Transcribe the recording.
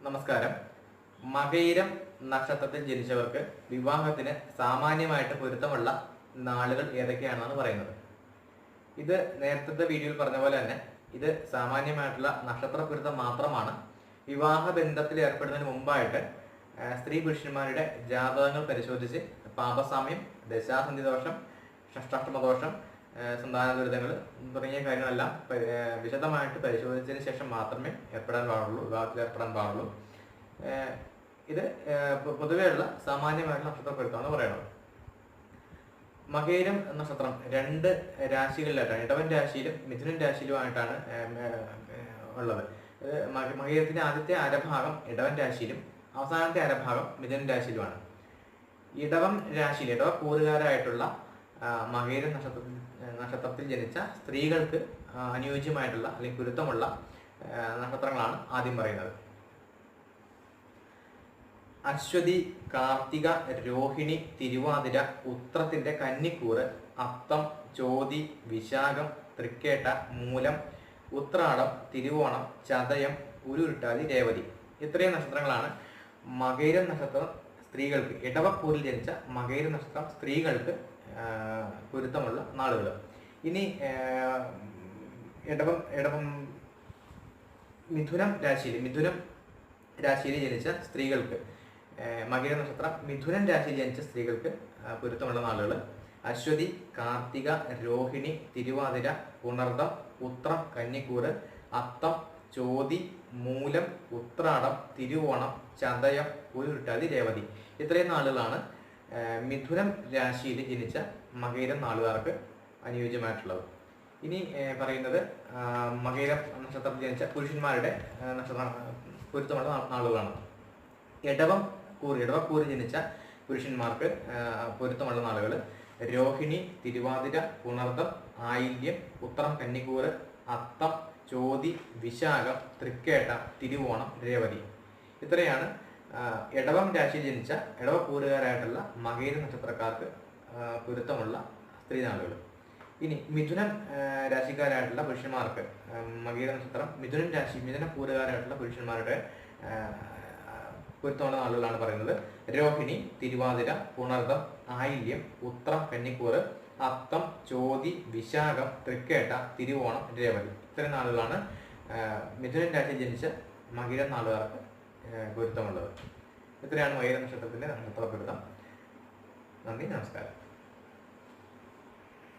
നമസ്കാരം. മകയിരം നക്ഷത്രത്തിൽ ജനിച്ചവർക്ക് വിവാഹത്തിന് സാമാന്യമായിട്ട് പൊരുത്തമുള്ള നാളുകൾ ഏതൊക്കെയാണെന്നാണ് പറയുന്നത്. ഇത് നേരത്തെ വീഡിയോയിൽ പറഞ്ഞ പോലെ തന്നെ ഇത് സാമാന്യമായിട്ടുള്ള നക്ഷത്ര പൊരുത്തം മാത്രമാണ്. വിവാഹ ബന്ധത്തിൽ ഏർപ്പെടുന്നതിന് മുമ്പായിട്ട് സ്ത്രീ പുരുഷന്മാരുടെ ജാതകങ്ങൾ പരിശോധിച്ച് പാപസാമ്യം ദശാസന്ധി ദോഷം ഷഷ്ടാഷ്ടമ ദോഷം ആ, സന്താന ദുരിതങ്ങൾ തുടങ്ങിയ കാര്യങ്ങളെല്ലാം വിശദമായിട്ട് പരിശോധിച്ചതിന് ശേഷം മാത്രമേ ഏർപ്പെടാൻ പാടുള്ളൂ വിവാഹത്തിൽ ഏർപ്പെടാൻ പാടുള്ളൂ. ഇത് പൊതുവെയുള്ള സാമാന്യമായിട്ടുള്ള നക്ഷത്ര പൊരുത്തമാണ് പറയുന്നത് മകേരം നക്ഷത്രം രണ്ട് രാശികളിലായിട്ടാണ് ഇടവൻ രാശിയിലും മിഥുനൻ രാശിയിലുമായിട്ടാണ് ഉള്ളത്. മകേരത്തിന്റെ ആദ്യത്തെ അരഭാഗം ഇടവൻ രാശിയിലും അവസാനത്തെ അരഭാഗം മിഥുനൻ രാശിയിലുമാണ്. ഇടവം രാശിയിൽ ഇടവ കൂറുകാരായിട്ടുള്ള മകേരം നക്ഷത്രത്തിൽ നക്ഷത്രത്തിൽ ജനിച്ച സ്ത്രീകൾക്ക് അനുയോജ്യമായിട്ടുള്ള അല്ലെങ്കിൽ പൊരുത്തമുള്ള നക്ഷത്രങ്ങളാണ് ആദ്യം പറയുന്നത്. അശ്വതി കാർത്തിക രോഹിണി തിരുവാതിര ഉത്രത്തിന്റെ കന്നിക്കൂറ് അത്തം ചോതി വിശാഖം തൃക്കേട്ട മൂലം ഉത്രാടം തിരുവോണം ചതയം ഉരുട്ടാതി രേവതി. ഇത്രയും നക്ഷത്രങ്ങളാണ് മകൈര നക്ഷത്രം സ്ത്രീകൾക്ക് ഇടവക്കൂറിൽ ജനിച്ച മകൈര നക്ഷത്രം സ്ത്രീകൾക്ക് പൊരുത്തമുള്ള നാളുകൾ. ഇനി ഇടവം ഇടവം മിഥുനം രാശിയിൽ മിഥുനം രാശിയിൽ ജനിച്ച സ്ത്രീകൾക്ക് മകര നക്ഷത്രം മിഥുനൻ രാശിയിൽ ജനിച്ച സ്ത്രീകൾക്ക് പൊരുത്തമുള്ള നാളുകൾ. അശ്വതി കാർത്തിക രോഹിണി തിരുവാതിര പുണർദം ഉത്രം കന്നിക്കൂറ് അത്തം ചോതി മൂലം ഉത്രാടം തിരുവോണം ചതയം ഉരുട്ടാതി രേവതി. ഇത്രയും നാളുകളാണ് മിഥുനം രാശിയിൽ ജനിച്ച മകയിരം നാളുകാർക്ക് അനുയോജ്യമായിട്ടുള്ളത്. ഇനി പറയുന്നത് മകയിരം നക്ഷത്രത്തിൽ ജനിച്ച പുരുഷന്മാരുടെ നക്ഷത്ര പൊരുത്തമുള്ള നാളുകളാണ്. ഇടവം കൂറ് ഇടവക്കൂറി ജനിച്ച പുരുഷന്മാർക്ക് പൊരുത്തമുള്ള നാളുകൾ രോഹിണി തിരുവാതിര പുണർദം ആയില്യം ഉത്രം കന്നിക്കൂറ് അത്തം ചോതി വിശാഖം തൃക്കേട്ട തിരുവോണം രേവതി. ഇത്രയാണ് ഇടവം രാശിയിൽ ജനിച്ച ഇടവക്കൂറുകാരായിട്ടുള്ള മകേര നക്ഷത്രക്കാർക്ക് പൊരുത്തമുള്ള സ്ത്രീനാളുകൾ. ഇനി മിഥുനം രാശിക്കാരായിട്ടുള്ള പുരുഷന്മാർക്ക് മകേര നക്ഷത്രം മിഥുനൻ രാശി മിഥുന പൂരകാരായിട്ടുള്ള പുരുഷന്മാരുടെ പൊരുത്തമുള്ള നാളുകളാണ് പറയുന്നത്. രോഹിണി തിരുവാതിര പുണർദം ആയില്യം ഉത്രം കന്നിക്കൂറ് അത്തം ചോതി വിശാഖം തൃക്കേട്ട തിരുവോണം രേവതി. ഇത്രയും നാളുകളാണ് മിഥുനൻ രാശിയിൽ ജനിച്ച മകിര നാളുകാർക്ക് പൊരുത്തമുള്ളത്. ഇത്രയാണ് വൈര നക്ഷത്രത്തിന്റെ നക്ഷത്രപ്പെടുത്തം. നന്ദി നമസ്കാരം.